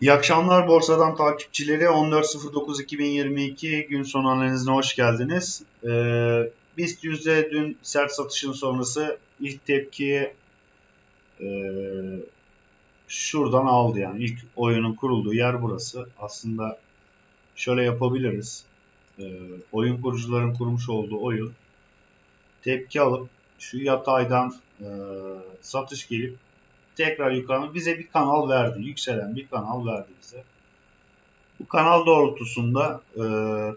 İyi akşamlar borsadan takipçileri. 14.09.2022 gün sonu analizine hoş geldiniz. Ee, BIST yüzde dün sert satışın sonrası ilk tepkiyi e, şuradan aldı yani. ilk oyunun kurulduğu yer burası. Aslında şöyle yapabiliriz. Ee, oyun kurucuların kurmuş olduğu oyun tepki alıp şu yataydan e, satış gelip tekrar yukarı bize bir kanal verdi. Yükselen bir kanal verdi bize. Bu kanal doğrultusunda e,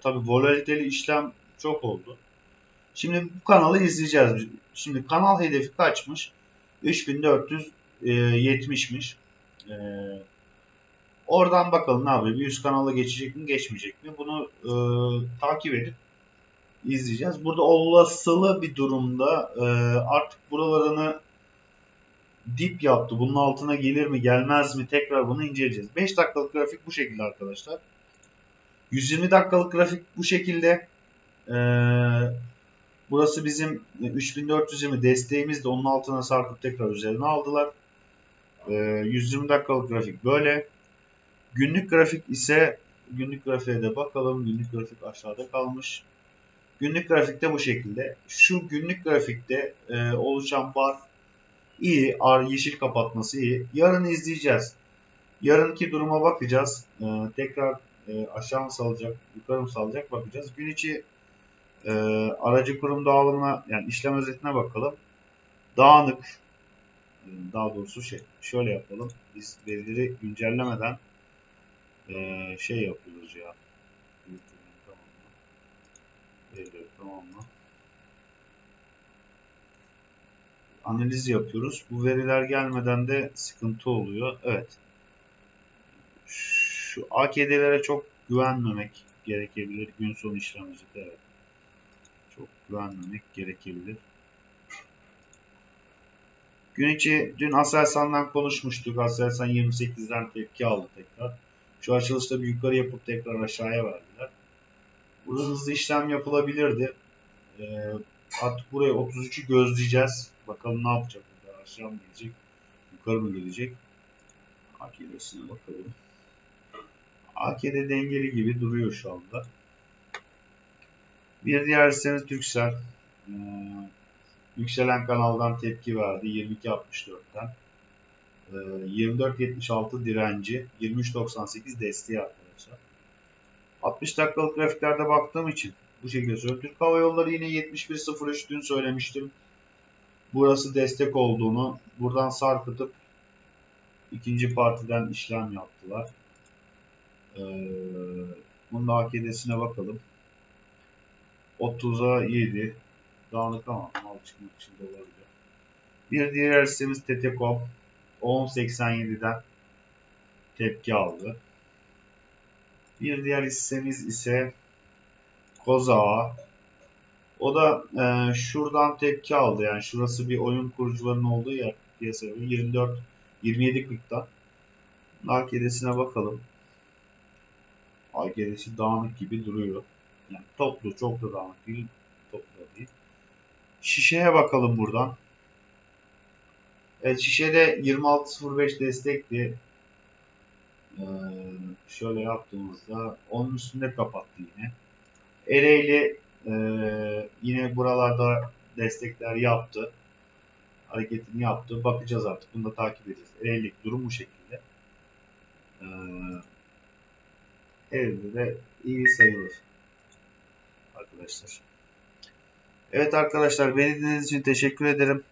tabi volatiliteli işlem çok oldu. Şimdi bu kanalı izleyeceğiz. Şimdi kanal hedefi kaçmış? 3470'miş. E, oradan bakalım ne yapıyor? Bir üst kanala geçecek mi geçmeyecek mi? Bunu e, takip edip izleyeceğiz. Burada olasılığı bir durumda e, artık buralarını dip yaptı. Bunun altına gelir mi gelmez mi tekrar bunu inceleyeceğiz. 5 dakikalık grafik bu şekilde arkadaşlar. 120 dakikalık grafik bu şekilde. Ee, burası bizim 3420 desteğimiz de onun altına sarkıp tekrar üzerine aldılar. Ee, 120 dakikalık grafik böyle. Günlük grafik ise günlük grafiğe de bakalım. Günlük grafik aşağıda kalmış. Günlük grafikte bu şekilde. Şu günlük grafikte e, oluşan bar iyi. Ar yeşil kapatması iyi. Yarın izleyeceğiz. Yarınki duruma bakacağız. Ee, tekrar e, aşağı mı salacak, yukarı mı salacak bakacağız. Gün içi e, aracı kurum dağılımına yani işlem özetine bakalım. Dağınık e, daha doğrusu şey şöyle yapalım. Biz verileri güncellemeden e, şey yapıyoruz ya. Tamamla. Verileri tamamla. Analiz yapıyoruz. Bu veriler gelmeden de sıkıntı oluyor. Evet. Şu AKD'lere çok güvenmemek gerekebilir. Gün sonu işlemci evet. Çok güvenmemek gerekebilir. Gün içi dün Aselsan'dan konuşmuştuk. Aselsan 28'den tepki aldı tekrar. Şu açılışta bir yukarı yapıp tekrar aşağıya verdiler. Burada hızlı işlem yapılabilirdi. Ee, artık buraya 33'ü gözleyeceğiz. Bakalım ne yapacak burada. Aşağı mı gelecek? Yukarı mı gelecek? AKD'sine bakalım. AKD dengeli gibi duruyor şu anda. Bir diğer hissemiz Türksel. Ee, yükselen kanaldan tepki verdi 22.64'ten. Ee, 24.76 direnci, 23.98 desteği arkadaşlar. 60 dakikalık grafiklerde baktığım için bu şekilde söylüyorum. Türk Hava Yolları yine 71.03 dün söylemiştim burası destek olduğunu buradan sarkıtıp ikinci partiden işlem yaptılar. Ee, bunun AKD'sine bakalım. 30'a 7. Dağınık ama mal çıkmak için de olabilir. Bir diğer hissemiz Tetekom. 10.87'den tepki aldı. Bir diğer hissemiz ise Kozağa o da e, şuradan tepki aldı. Yani şurası bir oyun kurucularının olduğu yer piyasa 24 27 40'ta. AKD'sine bakalım. AKD'si dağınık gibi duruyor. Yani toplu çok da dağınık değil. Toplu da değil. Şişeye bakalım buradan. Evet şişede 26.05 destekti. Ee, şöyle yaptığımızda onun üstünde kapattı yine. Ereğli ee, yine buralarda destekler yaptı. Hareketini yaptı. Bakacağız artık. Bunu da takip edeceğiz. Ereğlilik durum bu şekilde. Ee, elde de iyi sayılır. Arkadaşlar. Evet arkadaşlar beni dinlediğiniz için teşekkür ederim.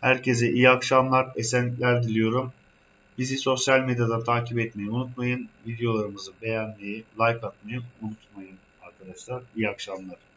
Herkese iyi akşamlar, esenlikler diliyorum. Bizi sosyal medyada takip etmeyi unutmayın. Videolarımızı beğenmeyi, like atmayı unutmayın arkadaşlar. İyi akşamlar.